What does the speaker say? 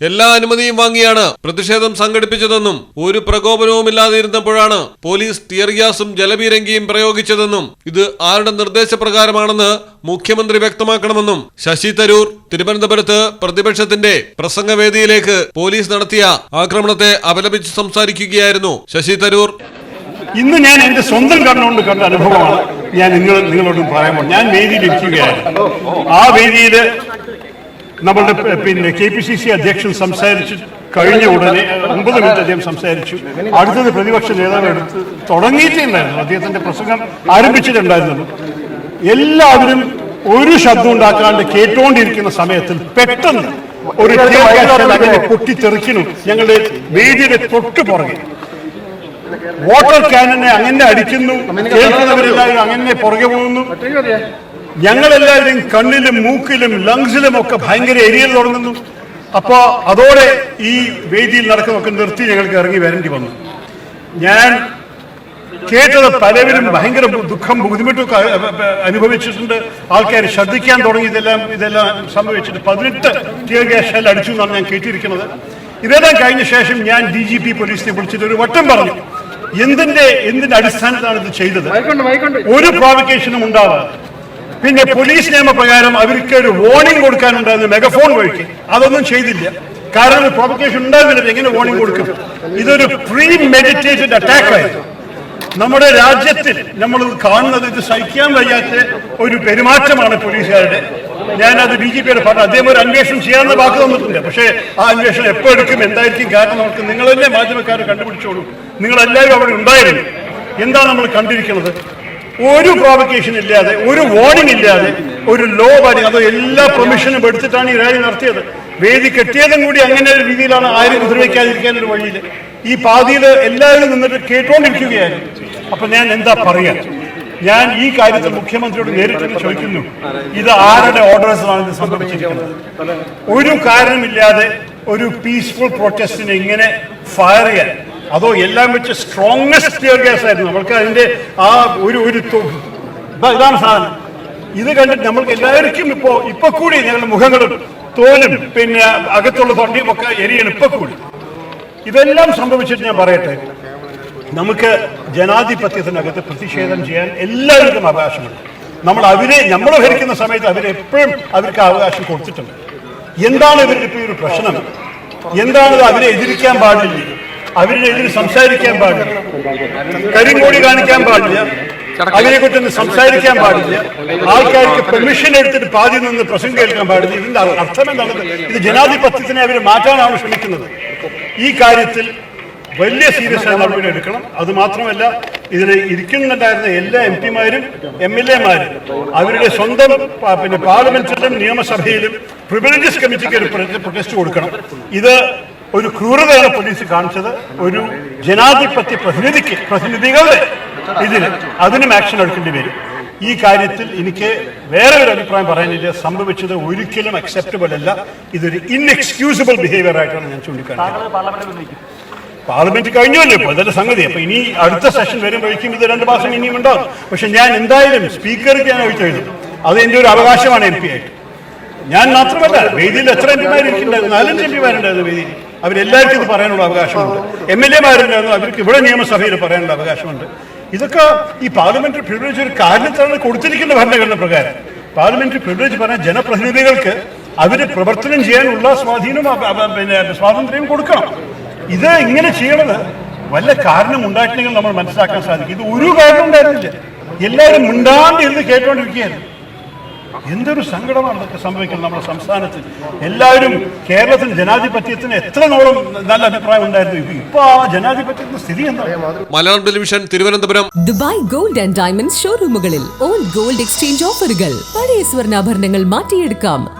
എല്ലാ അനുമതിയും വാങ്ങിയാണ് പ്രതിഷേധം സംഘടിപ്പിച്ചതെന്നും ഒരു പ്രകോപനവുമില്ലാതിരുന്നപ്പോഴാണ് പോലീസ് ടിയർ ഗ്യാസും ജലപീരങ്കിയും പ്രയോഗിച്ചതെന്നും ഇത് ആരുടെ നിർദ്ദേശപ്രകാരമാണെന്ന് മുഖ്യമന്ത്രി വ്യക്തമാക്കണമെന്നും ശശി തരൂർ തിരുവനന്തപുരത്ത് പ്രതിപക്ഷത്തിന്റെ പ്രസംഗവേദിയിലേക്ക് പോലീസ് നടത്തിയ ആക്രമണത്തെ അപലപിച്ച് സംസാരിക്കുകയായിരുന്നു ശശി തരൂർ. ഇന്ന് ഞാൻ എന്റെ സ്വന്തം കണ്ണുകൊണ്ട് കണ്ട അനുഭവമാണ് ഞാൻ നിങ്ങൾ നിങ്ങളോടും പറയാൻ ഞാൻ വേദിയിൽ ഇരിക്കുകയായിരുന്നു. ആ വേദിയിൽ നമ്മളുടെ പിന്നെ കെ പി സി സി അധ്യക്ഷൻ സംസാരിച്ചു കഴിഞ്ഞ ഉടനെ ഒമ്പത് മിനിറ്റ് അദ്ദേഹം സംസാരിച്ചു. അടുത്തത് പ്രതിപക്ഷ നേതാവ് എടുത്ത് തുടങ്ങിയിട്ടുണ്ടായിരുന്നു. അദ്ദേഹത്തിന്റെ പ്രസംഗം ആരംഭിച്ചിട്ടുണ്ടായിരുന്നു. എല്ലാവരും ഒരു ശബ്ദം ഉണ്ടാക്കാണ്ട് കേട്ടുകൊണ്ടിരിക്കുന്ന സമയത്തിൽ പെട്ടെന്ന് ഒരു പൊട്ടിത്തെറിക്കുന്നു. ഞങ്ങളുടെ വേദിയുടെ തൊട്ട് പുറകെ. വാട്ടർ ക്യാനനെ അങ്ങനെ അടിക്കുന്നു. കേൾക്കുന്നവരെല്ലാവരും അങ്ങനെ പുറകെ പോകുന്നു. ഞങ്ങളെല്ലാവരും കണ്ണിലും മൂക്കിലും ലങ്സിലും ഒക്കെ ഭയങ്കര എരിയൽ തുടങ്ങുന്നു അപ്പോ അതോടെ ഈ വേദിയിൽ നടക്കുന്നൊക്കെ നിർത്തി ഞങ്ങൾക്ക് ഇറങ്ങി വരേണ്ടി വന്നു. ഞാൻ കേട്ടത് പലവരും ഭയങ്കര ദുഃഖം ബുദ്ധിമുട്ടൊക്കെ അനുഭവിച്ചിട്ടുണ്ട്. ആൾക്കാർ ശ്രദ്ധിക്കാൻ തുടങ്ങി ഇതെല്ലാം ഇതെല്ലാം സംഭവിച്ചിട്ട് പതിനെട്ട് ടിയർ ഗ്യാസ് ഷെൽ അടിച്ചു എന്നാണ് ഞാൻ കേട്ടിരിക്കുന്നത്. ഇതെല്ലാം കഴിഞ്ഞ ശേഷം ഞാൻ ഡി ജി പി പോലീസിനെ വിളിച്ചിട്ട് ഒരു വട്ടം പറഞ്ഞു എന്തിന്റെ എന്തിന്റെ അടിസ്ഥാനത്താണ് ഇത് ചെയ്തത്? ഒരു പ്രോവക്കേഷനും ഉണ്ടാവാതെ. പിന്നെ പോലീസ് നിയമപ്രകാരം അവർക്ക് ഒരു വാർണിംഗ് കൊടുക്കാനുണ്ടായിരുന്നു മെഗഫോൺ വഴിക്ക്. അതൊന്നും ചെയ്തില്ല. കാരണം പ്രോവക്കേഷൻ ഉണ്ടാകുന്നില്ല. എങ്ങനെ വാർണിംഗ് കൊടുക്കും? ഇതൊരു പ്രീ മെഡിറ്റേറ്റഡ് അറ്റാക്ക് ആയിരുന്നു. നമ്മുടെ രാജ്യത്തിൽ നമ്മൾ കാണുന്നത് ഇത് സഹിക്കാൻ വയ്യാത്ത ഒരു പെരുമാറ്റമാണ് പോലീസുകാരുടെ. ഞാൻ അത് ബി ജെ പിയുടെ പറഞ്ഞു അദ്ദേഹം ഒരു അന്വേഷണം ചെയ്യാമെന്ന് വാക്ക് തന്നിട്ടുണ്ട്. പക്ഷേ ആ അന്വേഷണം എപ്പോൾ എടുക്കും? എന്തായിരിക്കും കാരണം നമുക്ക് നിങ്ങൾ മാധ്യമക്കാരെ കണ്ടുപിടിച്ചോളൂ. നിങ്ങളെല്ലാവരും അവിടെ ഉണ്ടായിരുന്നു. എന്താണ് നമ്മൾ കണ്ടിരിക്കുന്നത്? ഒരു പ്രോവക്കേഷൻ ഇല്ലാതെ ഒരു വാർണിംഗ് ഇല്ലാതെ ഒരു ലോ വാർണിംഗ് അതോ എല്ലാ പെർമിഷനും എടുത്തിട്ടാണ് ഈ റാലി നടത്തിയത്. വേദി കെട്ടിയതും കൂടി അങ്ങനെ ഒരു രീതിയിലാണ് ആരും ഉപദ്രവിക്കാതിരിക്കാൻ ഒരു വഴിയിൽ ഈ പാതിയിൽ എല്ലാവരും നിന്നിട്ട് കേട്ടുകൊണ്ടിരിക്കുകയായിരുന്നു അപ്പൊ ഞാൻ എന്താ പറയാ? ഞാൻ ഈ കാര്യത്തിൽ മുഖ്യമന്ത്രിയോട് നേരിട്ട് ചോദിക്കുന്നു. ഇത് ആരുടെ ഓർഡേഴ്സിലാണ് ഇത് സംഭവിച്ചിരിക്കുന്നത് ഒരു കാരണമില്ലാതെ ഒരു പീസ്ഫുൾ പ്രൊട്ടസ്റ്റിനെ ഇങ്ങനെ ഫയർ ചെയ്യാൻ അതോ എല്ലാം വെച്ച് സ്ട്രോങ്സ്റ്റ് ടിയർ ഗ്യാസ് ആയിരുന്നു. നമ്മൾക്ക് അതിന്റെ ആ ഒരു ഒരു ഇതാണ് സാധനം. ഇത് കണ്ടിട്ട് നമ്മൾക്ക് എല്ലാവർക്കും ഇപ്പോ ഇപ്പൊ കൂടി ഞങ്ങളുടെ മുഖങ്ങളും തോലും പിന്നെ അകത്തുള്ള തൊണ്ടിയും ഒക്കെ എരിയണം ഇപ്പൊ കൂടി. ഇതെല്ലാം സംഭവിച്ചിട്ട് ഞാൻ പറയട്ടെ. നമുക്ക് ജനാധിപത്യത്തിനകത്ത് പ്രതിഷേധം ചെയ്യാൻ എല്ലാവർക്കും അവകാശമുണ്ട്. നമ്മൾ അവരെ നമ്മൾ ഭരിക്കുന്ന സമയത്ത് അവരെപ്പോഴും അവർക്ക് അവകാശം കൊടുത്തിട്ടുണ്ട്. എന്താണ് ഇവരുടെ ഇപ്പോൾ ഒരു പ്രശ്നം? എന്താണ് അവരെ എതിരിക്കാൻ പാടില്ല? അവരുടെ എതിര് സംസാരിക്കാൻ പാടില്ല. കരിങ്കോടി കാണിക്കാൻ പാടില്ല. അവരെ കുറിച്ച് സംസാരിക്കാൻ പാടില്ല. ആൾക്കാർക്ക് പെർമിഷൻ എടുത്തിട്ട് പാതി നിന്ന് പ്രസംഗം കേൾക്കാൻ പാടില്ല. ഇതിന്റെ അർത്ഥം എന്താണ്? ഇത് ജനാധിപത്യത്തിനെ അവർ മാറ്റാനാണ് ശ്രമിക്കുന്നത്. ഈ കാര്യത്തിൽ വലിയ സീരിയസ് ആയ നടപടി എടുക്കണം. അത് മാത്രമല്ല ഇതിൽ ഇരിക്കുന്നുണ്ടായിരുന്ന എല്ലാ എം പിമാരും എം എൽ എമാരും അവരുടെ സ്വന്തം പിന്നെ പാർലമെന്റിലും നിയമസഭയിലും പ്രിവിലേജസ് കമ്മിറ്റിക്ക് ഒരു പ്രൊട്ടസ്റ്റ് കൊടുക്കണം. ഇത് ഒരു ക്രൂരതയാണ് പോലീസ് കാണിച്ചത്. ഒരു ജനാധിപത്യ പ്രതിനിധിക്ക് പ്രതിനിധികളുടെ ഇതിന് അതിനും ആക്ഷൻ എടുക്കേണ്ടി വരും. ഈ കാര്യത്തിൽ എനിക്ക് വേറെ ഒരു അഭിപ്രായം പറയാനില്ല. സംഭവിച്ചത് ഒരിക്കലും അക്സെപ്റ്റബിൾ അല്ല. ഇതൊരു ഇൻഎക്സ്ക്യൂസിബിൾ ബിഹേവിയർ ആയിട്ടാണ് ഞാൻ ചൂണ്ടിക്കാണിക്കുന്നത്. പാർലമെന്റ് കഴിഞ്ഞല്ലോ ഇപ്പോൾ അതിന്റെ സംഗതി. അപ്പൊ ഇനി അടുത്ത സെഷൻ വരുമ്പോഴേക്കും ഇത് രണ്ട് മാസം ഇനിയും ഉണ്ടാവും. പക്ഷെ ഞാൻ എന്തായാലും സ്പീക്കർക്ക് ഞാൻ എഴുതി എഴുതും. അത് എന്റെ ഒരു അവകാശമാണ് എം പി ആയിട്ട്. ഞാൻ മാത്രമല്ല വേദിയിൽ എത്ര എം പിമാർ ഇരിക്കുന്നുണ്ടായിരുന്നു? നാലഞ്ച് എം പിമാരുണ്ടായിരുന്നു വേദിയിൽ. അവരെല്ലാവർക്കും ഇത് പറയാനുള്ള അവകാശമുണ്ട്. എം എൽ എമാരുണ്ടായിരുന്നു അവർക്ക് ഇവിടെ നിയമസഭയിൽ പറയാനുള്ള അവകാശമുണ്ട്. ഇതൊക്കെ ഈ പാർലമെന്ററി പ്രിവിലേജ് ഒരു കാരണത്താണ് കൊടുത്തിരിക്കുന്ന ഭരണഘടന പ്രകാരം. പാർലമെന്ററി പ്രിവിലേജ് പറഞ്ഞ ജനപ്രതിനിധികൾക്ക് അവർ പ്രവർത്തനം ചെയ്യാനുള്ള സ്വാധീനം അവ- അവ- പിന്നെ സ്വാതന്ത്ര്യം കൊടുക്കണം. ഇത് ഇങ്ങനെ ചെയ്യണത് വല്ല കാരണം ഉണ്ടായിട്ടുണ്ടെങ്കിൽ നമ്മൾ മനസ്സിലാക്കാൻ സാധിക്കും. ഇത് ഒരു കാരണം ഉണ്ടായിരുന്നില്ല എല്ലാവരും മിണ്ടാണ്ട് ഇരുന്ന് കേട്ടോണ്ടിരിക്കുകയായിരുന്നു. എന്തൊരു സങ്കടമാണ് ഇതൊക്കെ സംഭവിക്കുന്നത് നമ്മുടെ സംസ്ഥാനത്ത് എല്ലാവരും കേരളത്തിൽ ജനാധിപത്യത്തിന് എത്ര നോളം നല്ല അഭിപ്രായം ഉണ്ടായിരുന്നു. ഇപ്പൊ ആ ജനാധിപത്യത്തിന്റെ സ്ഥിതി എന്താ? Malayalam television Thiruvananthapuram. Dubai gold and diamond ഷോറൂമുകളിൽ old gold exchange ഓഫറുകൾ. പഴയ സ്വർണാഭരണങ്ങൾ മാറ്റിയെടുക്കാം.